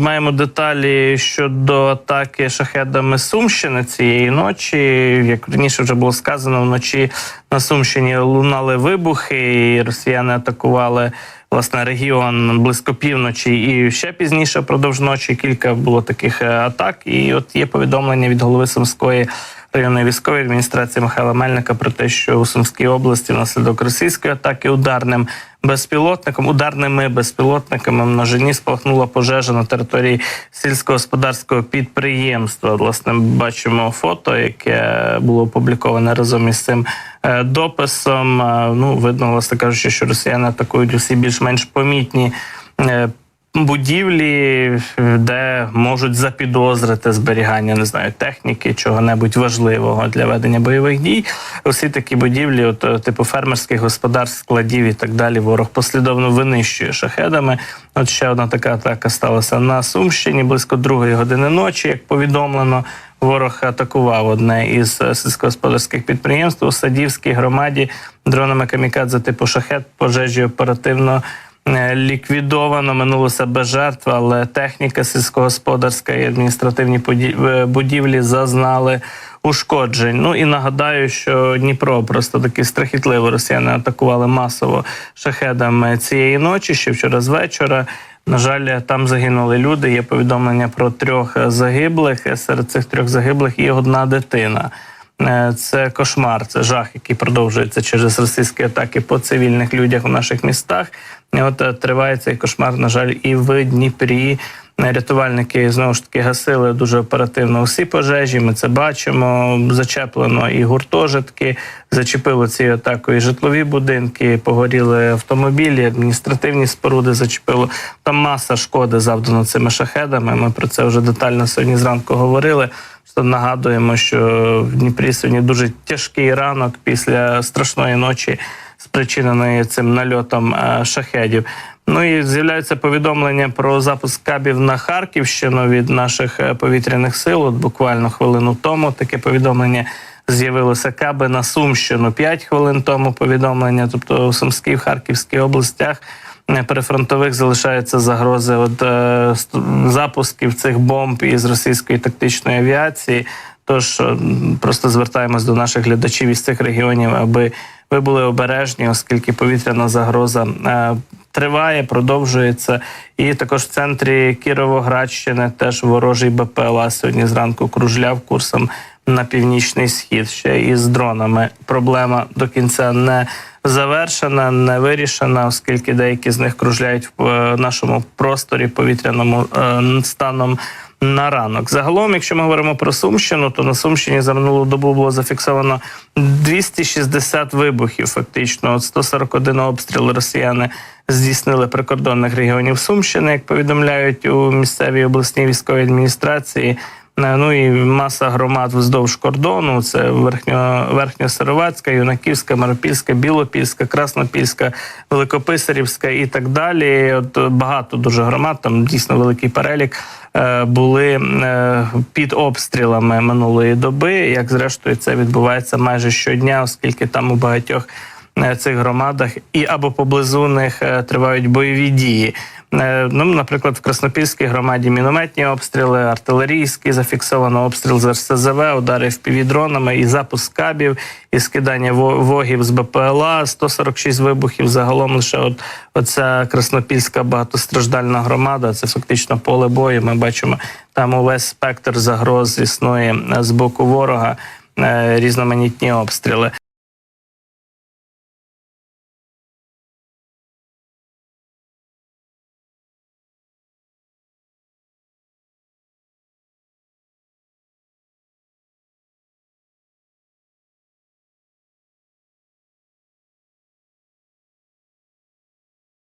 маємо деталі щодо атаки шахедами Сумщини цієї ночі. Як раніше вже було сказано, вночі на Сумщині лунали вибухи, і росіяни атакували власне регіон близько півночі і ще пізніше, продовж ночі. Кілька було таких е, атак. І от є повідомлення від голови Сумської районної військової адміністрації Михайла Мельника про те, що у Сумській області внаслідок російської атаки ударним безпілотником, ударними безпілотниками в множині спалахнула пожежа на території сільськогосподарського підприємства. Власне, бачимо фото, яке було опубліковане разом із цим е, дописом. Е, Ну, видно, власне кажучи, що росіяни атакують усі більш-менш помітні. Будівлі, де можуть запідозрити зберігання, не знаю, техніки, чого-небудь важливого для ведення бойових дій. Усі такі будівлі, от е, типу фермерських господарств, складів і так далі, ворог послідовно винищує шахедами. От ще одна така атака сталася на Сумщині близько другої години ночі, як повідомлено. Ворог атакував одне із е, сільськогосподарських підприємств у Садівській громаді дронами камікадзе типу шахет пожежі оперативно ліквідовано. Минулося без жертв, але техніка сільськогосподарська і адміністративні е, будівлі зазнали ушкоджень. Ну і нагадаю, що Дніпро просто таки страхітливо росіяни атакували масово шахедами цієї ночі, ще вчора з вечора. На жаль, там загинули люди. Є повідомлення про трьох загиблих. Серед цих трьох загиблих є одна дитина. Е, Це кошмар, це жах, який продовжується через російські атаки по цивільних людях у наших містах. От е, триває цей кошмар, на жаль, і в Дніпрі. Е, Рятувальники знову ж таки гасили дуже оперативно усі пожежі. Ми це бачимо. Зачеплено і гуртожитки, зачепило цією атакою і житлові будинки, погоріли автомобілі, адміністративні споруди зачепило. Там маса шкоди завдано цими шахедами. Ми про це вже детально сьогодні зранку говорили. Нагадуємо, що в Дніпрі сьогодні дуже тяжкий ранок після страшної ночі, спричиненої цим нальотом е, шахедів. Ну і з'являються повідомлення про запуск кабів на Харківщину від наших е, повітряних сил. От буквально хвилину тому таке повідомлення з'явилося каби на Сумщину. П'ять хвилин тому повідомлення, тобто у Сумській, в Харківській областях. Перефронтових залишаються загрози от, е, запусків цих бомб із російської тактичної авіації. Тож е, просто звертаємось до наших глядачів із цих регіонів, аби ви були обережні, оскільки повітряна загроза е, триває, продовжується. І також в центрі Кіровоградщини теж ворожий БПЛА сьогодні зранку кружляв курсом на північний схід. Ще із дронами проблема до кінця не завершена, не вирішена, оскільки деякі з них кружляють в е, нашому просторі повітряному е, станом на ранок. Загалом, якщо ми говоримо про Сумщину, то на Сумщині за минулу добу було зафіксовано 260 вибухів. Фактично, от 141 обстріл росіяни здійснили прикордонних регіонів Сумщини, як повідомляють у місцевій обласній військовій адміністрації. Е, Ну і маса громад вздовж кордону. Це верхньо, верхньосировацька, юнаківська, Маропільська, Білопільська, Краснопільська, Великописарівська і так далі. От е, багато дуже громад, там дійсно великий перелік. е, Були під обстрілами минулої доби. Як зрештою це відбувається майже щодня, оскільки там у багатьох цих громадах і або поблизу них тривають бойові дії. Е, Ну, наприклад, в Краснопільській громаді мінометні обстріли, артилерійські, зафіксовано обстріл з РСЗВ, удари впівдронами і запуск кабів, і скидання вогів з БПЛА, 146 вибухів. Загалом лише от оця Краснопільська багатостраждальна громада. Це фактично поле бою. Ми бачимо там увесь спектр загроз існує з боку ворога, е, різноманітні обстріли.